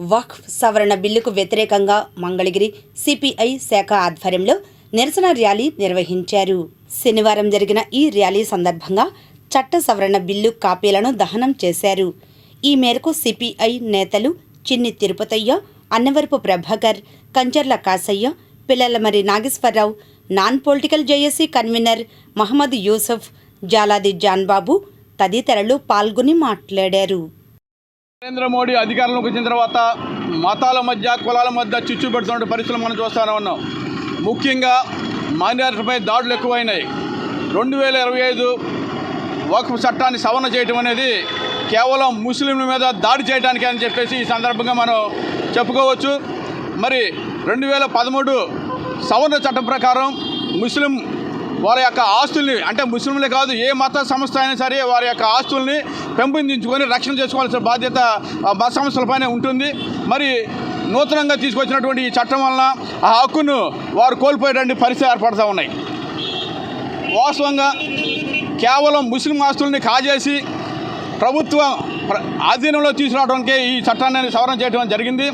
వక్ఫ్ సవరణ బిల్లుకు వ్యతిరేకంగా మంగళగిరి సిపిఐ శాఖ ఆధ్వర్యంలో నిరసన ర్యాలీ నిర్వహించారు. శనివారం జరిగిన ఈ ర్యాలీ సందర్భంగా చట్ట సవరణ బిల్లు కాపీలను దహనం చేశారు. ఈ మేరకు సిపిఐ నేతలు Chinni Tirupatayya Annavarapu Prabhakar Kancharla Kasayya Pillalamarri Nageswararao non political JAC convener Mohammed Yusuf Jaladi Johnbabu తదితరులు పాల్గొని మాట్లాడారు. నరేంద్ర మోడీ అధికారంలోకి వచ్చిన తర్వాత మతాల మధ్య కులాల మధ్య చిచ్చు పెడుతున్న పరిస్థితులు మనం చూస్తూనే ఉన్నాం. ముఖ్యంగా మైనారిటీపై దాడులు ఎక్కువైనాయి. రెండు వేల ఇరవై ఐదు వక్ఫ్ చట్టాన్ని సవరణ చేయడం అనేది కేవలం ముస్లింల మీద దాడి చేయడానికి అని చెప్పేసి ఈ సందర్భంగా మనం చెప్పుకోవచ్చు. మరి రెండు వేల పదమూడు సవరణ చట్టం ప్రకారం ముస్లిం వారి యొక్క ఆస్తుల్ని అంటే ముస్లింలే కాదు ఏ మత సంస్థ అయినా సరే వారి యొక్క ఆస్తుల్ని పెంపొందించుకొని రక్షణ చేసుకోవాల్సిన బాధ్యత మత సంస్థలపైనే ఉంటుంది. మరి నూతనంగా తీసుకొచ్చినటువంటి ఈ చట్టం వలన ఆ హక్కును వారు కోల్పోయేటువంటి పరిస్థితి ఏర్పడుతూ ఉన్నాయి. వాస్తవంగా కేవలం ముస్లిం ఆస్తుల్ని కాజేసి ప్రభుత్వ ప్ర- ఆధీనంలో తీసుకురావడానికి ఈ చట్టాన్ని సవరణ చేయడం జరిగింది.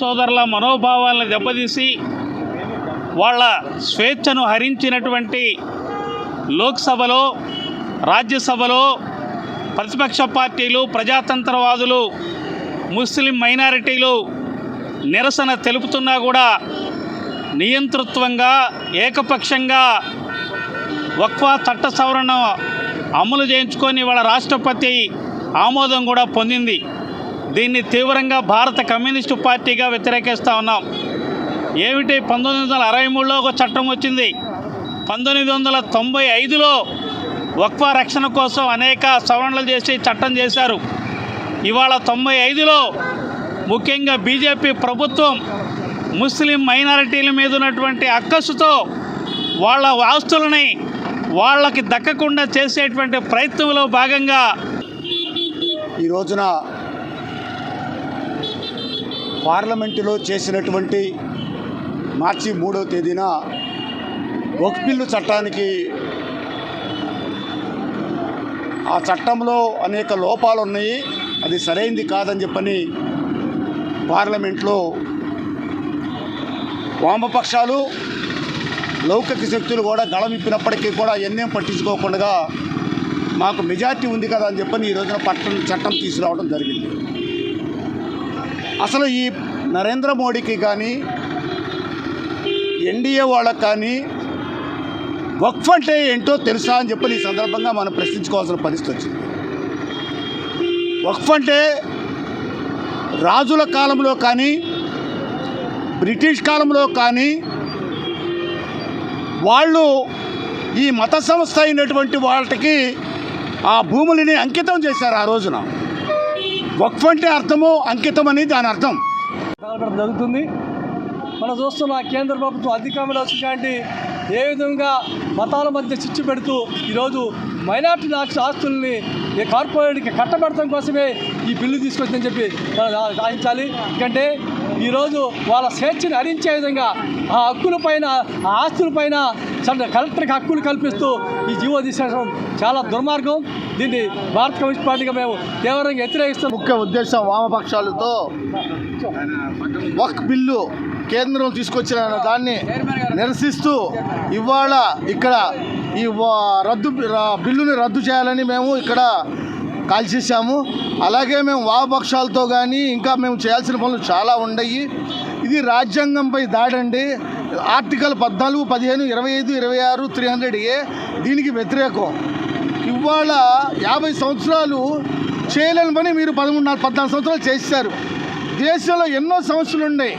సోదరుల మనోభావాలను దెబ్బతీసి వాళ్ళ స్వేచ్ఛను హరించినటువంటి లోక్సభలో రాజ్యసభలో ప్రతిపక్ష పార్టీలు ప్రజాతంత్రవాదులు ముస్లిం మైనారిటీలు నిరసన తెలుపుతున్నా కూడా నియంతృత్వంగా ఏకపక్షంగా వక్వా చట్ట సవరణ అమలు చేయించుకొని వాళ్ళ రాష్ట్రపతి ఆమోదం కూడా పొందింది. దీన్ని తీవ్రంగా భారత కమ్యూనిస్టు పార్టీగా వ్యతిరేకిస్తూ ఉన్నాం. ఏమిటి పంతొమ్మిది వందల అరవై మూడులో ఒక చట్టం వచ్చింది? పంతొమ్మిది వందల తొంభై ఐదులో వక్ఫా రక్షణ కోసం అనేక సవరణలు చేసి చట్టం చేశారు. ఇవాళ తొంభై ఐదులో ముఖ్యంగా బీజేపీ ప్రభుత్వం ముస్లిం మైనారిటీల మీద ఉన్నటువంటి అక్కసుతో వాళ్ళ ఆస్తులని వాళ్ళకి దక్కకుండా చేసేటువంటి ప్రయత్నంలో భాగంగా ఈ రోజున పార్లమెంటులో చేసినటువంటి మార్చి మూడవ తేదీన ఒక బిల్లు చట్టానికి ఆ చట్టంలో అనేక లోపాలు ఉన్నాయి. అది సరైంది కాదని చెప్పని పార్లమెంట్లో వామపక్షాలు లౌకిక శక్తులు కూడా గళమిప్పినప్పటికీ కూడా ఎన్నేం పట్టించుకోకుండా మాకు మెజార్టీ ఉంది కదా అని చెప్పని ఈ రోజున పట్టణ చట్టం తీసుకురావడం జరిగింది. అసలు ఈ నరేంద్ర మోడీకి కానీ ఎన్డీఏ వాళ్ళకి కానీ వక్ఫ్ అంటే ఏంటో తెలుసా అని చెప్పి ఈ సందర్భంగా మనం ప్రశ్నించుకోవాల్సిన పరిస్థితి వచ్చింది. వక్ఫ్ అంటే రాజుల కాలంలో కానీ బ్రిటిష్ కాలంలో కానీ వాళ్ళు ఈ మత సంస్థ అయినటువంటి వాళ్ళకి ఆ భూములని అంకితం చేశారు ఆ రోజున. వక్ఫ్ అంటే అర్థము అంకితం అని దాని అర్థం. జరుగుతుంది. మనం చూస్తున్న కేంద్ర ప్రభుత్వం అధికారంలో వచ్చినటువంటి ఏ విధంగా మతాల మధ్య చిచ్చు పెడుతూ ఈరోజు మైనార్టీ ఆస్తి ఆస్తుల్ని ఈ కార్పొరేట్కి కట్టబెడతాం కోసమే ఈ బిల్లు తీసుకొచ్చిందని చెప్పి మనం సాధించాలి ఎందుకంటే ఈరోజు వాళ్ళ స్వేచ్ఛను హరించే విధంగా ఆ హక్కులపైన ఆ ఆస్తులపైన కలెక్టర్కి హక్కులు కల్పిస్తూ ఈ జీవో తీసేయడం చాలా దుర్మార్గం. దీన్ని భారత కమ్యూనిస్ట్ పార్టీగా మేము తీవ్రంగా వ్యతిరేకిస్తాం ముఖ్య ఉద్దేశం వామపక్షాలతో వక్ బిల్లు కేంద్రం తీసుకొచ్చిన దాన్ని నిరసిస్తూ ఇవాళ ఇక్కడ ఈ రద్దు బిల్లుని రద్దు చేయాలని మేము ఇక్కడ కాల్చేసాము అలాగే మేము వామపక్షాలతో కానీ ఇంకా మేము చేయాల్సిన పనులు చాలా ఉన్నాయి ఇది రాజ్యాంగంపై దాడండి. ఆర్టికల్ పద్నాలుగు పదిహేను ఇరవై ఐదు ఇరవై ఆరు త్రీ హండ్రెడ్ ఏ దీనికి వ్యతిరేకం. ఇవాళ యాభై సంవత్సరాలు చేయలేని పని మీరు పదమూడు నాలుగు పద్నాలుగు సంవత్సరాలు చేశారు. దేశంలో ఎన్నో సమస్యలు ఉన్నాయి.